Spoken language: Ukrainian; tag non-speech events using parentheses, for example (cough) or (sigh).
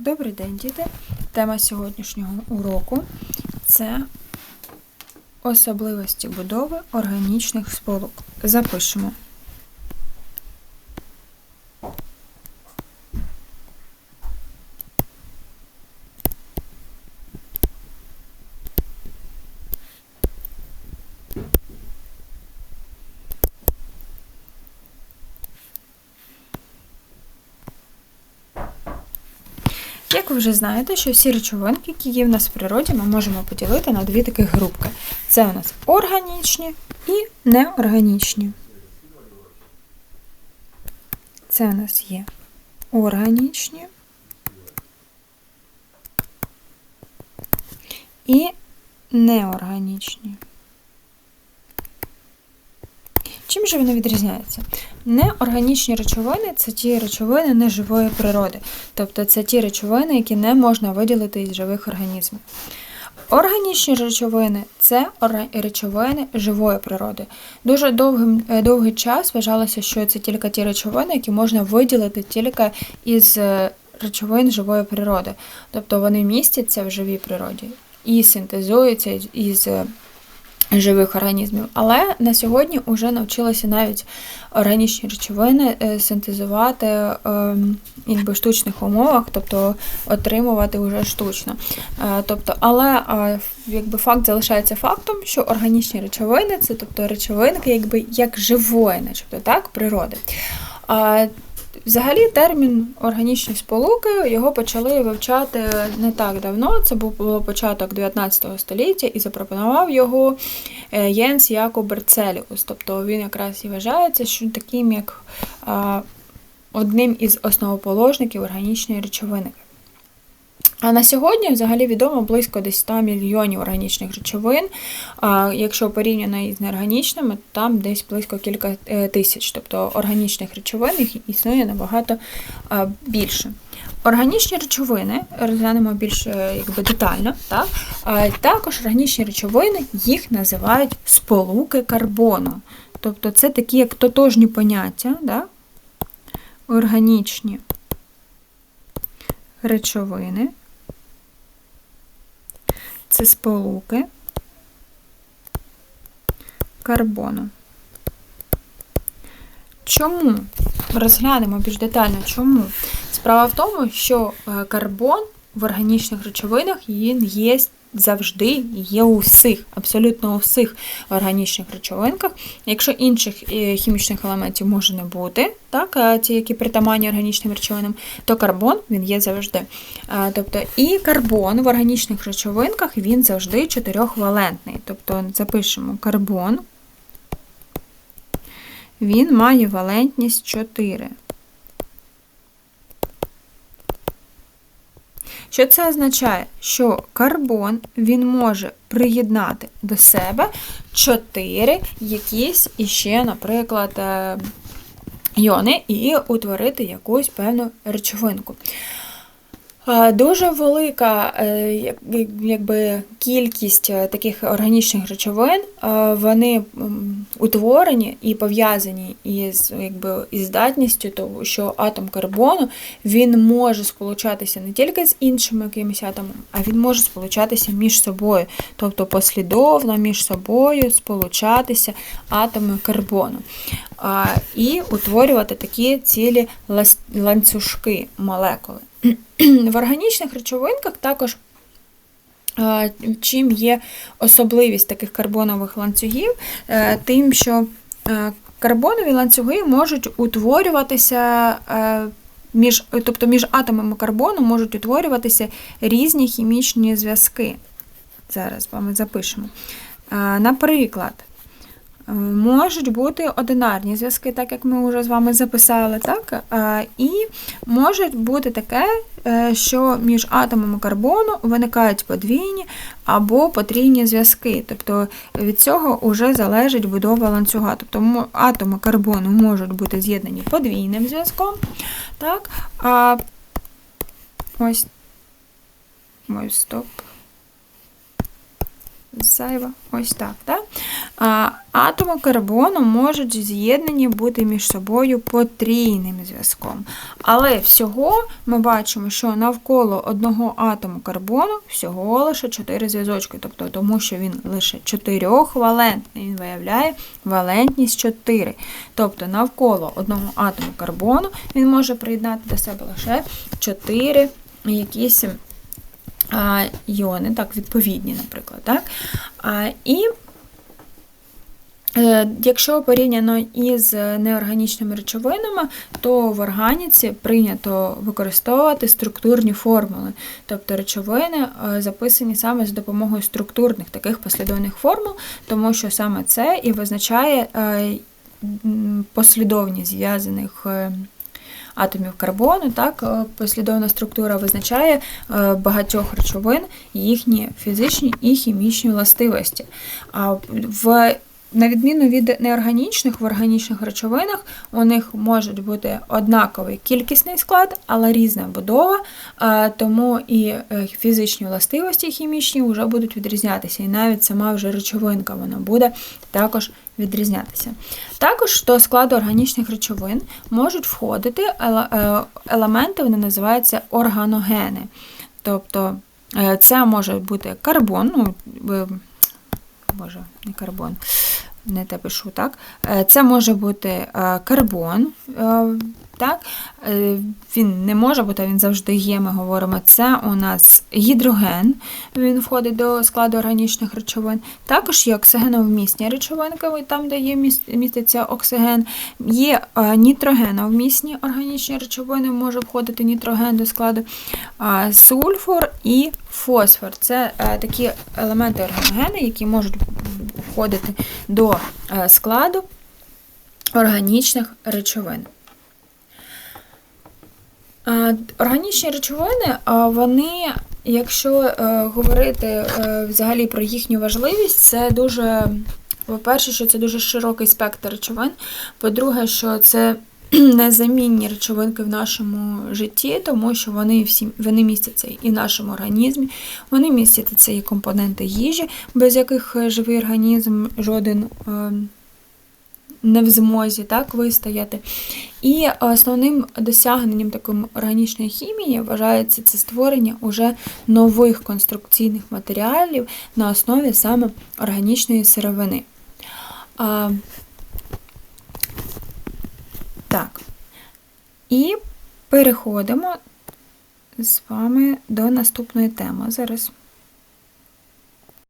Добрий день, діти. Тема сьогоднішнього уроку це особливості будови органічних сполук. Запишемо. Як ви вже знаєте, що всі речовинки, які є в нас в природі, ми можемо поділити на дві таких групки. Це у нас органічні і неорганічні. Це у нас є органічні і неорганічні. Чим же вони відрізняються? Неорганічні речовини це ті речовини неживої природи, тобто це ті речовини, які не можна виділити із живих організмів. Органічні речовини це речовини живої природи. Дуже довгим, е, довгий час вважалося, що це тільки ті речовини, які можна виділити тільки із е, речовин живої природи. Тобто вони містяться в живій природі і синтезуються із- із е, живих організмів. Але на сьогодні вже навчилися навіть органічні речовини е, синтезувати ем, якби в штучних умовах, тобто отримувати вже штучно. Е, Тобто, але е, якби факт залишається фактом, що органічні речовини це тобто речовинки, якби як живої, начебто так, природи. Взагалі термін органічні сполуки його почали вивчати не так давно. Це був початок 19 століття, і запропонував його е, Єнс Якоб Берцеліус. Тобто він якраз і вважається, що таким як одним із основоположників органічної речовини. А на сьогодні взагалі відомо близько десь 100 мільйонів органічних речовин. А якщо порівняно із неорганічними, там десь близько кілька е, тисяч. Тобто органічних речовин їх існує набагато більше. Органічні речовини розглянемо більш е, якби, детально. Так? Також органічні речовини їх називають сполуки карбону. Тобто це такі як тотожні поняття, да? органічні речовини. Це сполуки карбону. Чому? Розглянемо більш детально, чому. Справа в тому, що е, карбон в органічних речовинах є завжди, є у всіх, абсолютно у всіх органічних речовинках. Якщо інших е, хімічних елементів може не бути, так, ті, які притаманні органічним речовинам, то карбон він є завжди. Тобто і карбон в органічних речовинках він завжди чотирьохвалентний. Тобто запишемо карбон, він має валентність 4. Що це означає? Що карбон він може приєднати до себе 4 якісь іще, наприклад, е, йони і утворити якусь певну речовинку. Дуже велика е, якби, кількість е, таких органічних речовин, е, вони утворені і пов'язані із, якби, із здатністю того, що атом карбону він може сполучатися не тільки з іншими якимись атомами, а він може сполучатися між собою, тобто послідовно між собою сполучатися атоми карбону. І утворювати такі цілі ланцюжки молекули. В органічних речовинках також чим є особливість таких карбонових ланцюгів, е, тим, що е, карбонові ланцюги можуть утворюватися. е, Між, тобто між атомами карбону можуть утворюватися різні хімічні зв'язки. Зараз з вами запишемо. Наприклад, Можуть бути одинарні зв'язки, так як ми вже з вами записали, так? Е, І може бути таке, е, що між атомами карбону виникають подвійні або потрійні зв'язки. Тобто від цього вже залежить будова ланцюга. Тобто атоми карбону можуть бути з'єднані подвійним зв'язком. Так? А ось, ось стоп. Зайва, ось так. так? А атоми карбону можуть з'єднані бути між собою потрійним зв'язком. Але всього ми бачимо, що навколо одного атому карбону всього лише 4 зв'язочки. Тобто, тому що він лише 4 валентний, він виявляє валентність 4. Тобто навколо одного атому карбону він може приєднати до себе лише 4 якісь а, іони, так, відповідні, наприклад. Так? А, і Е, Якщо порівняно із неорганічними речовинами, то в органіці прийнято використовувати структурні формули, тобто речовини е, записані саме з допомогою структурних таких послідовних формул, тому що саме це і визначає е, послідовність зв'язаних. Атомів карбону, так, послідовна структура визначає багатьох речовин їхні фізичні і хімічні властивості. В на відміну від неорганічних, в органічних речовинах у них можуть бути однаковий кількісний склад, але різна будова, тому і е, фізичні властивості хімічні вже будуть відрізнятися. І навіть сама вже речовинка вона буде також відрізнятися. Також до складу органічних речовин можуть входити е, елементи, вони називаються органогени. Тобто е, це може бути карбон, ну, боже, не карбон не те пишу, так? Е, це може бути е, карбон, е, так? Він не може бути, він завжди є, ми говоримо. Це у нас гідроген, він входить до складу органічних речовин. Також є оксигеновмісні речовинки, там, де є міститься оксиген. Є нітрогеновмісні органічні речовини, може входити нітроген до складу, сульфур і фосфор. Це такі елементи органогени, які можуть входити до е, складу органічних речовин. Е, органічні речовини, вони, якщо е, говорити взагалі про їхню важливість, це дуже, по-перше, що це дуже широкий спектр речовин. По-друге, що це (clears throat) незамінні речовинки в нашому житті, тому що вони всі вони містяться і в нашому організмі, вони містяться і компоненти їжі, без яких е, живий організм жоден е, не в змозі так, вистояти. І основним досягненням такої органічної хімії вважається це створення уже нових конструкційних матеріалів на основі саме органічної сировини. Так. І переходимо з вами до наступної теми. Зараз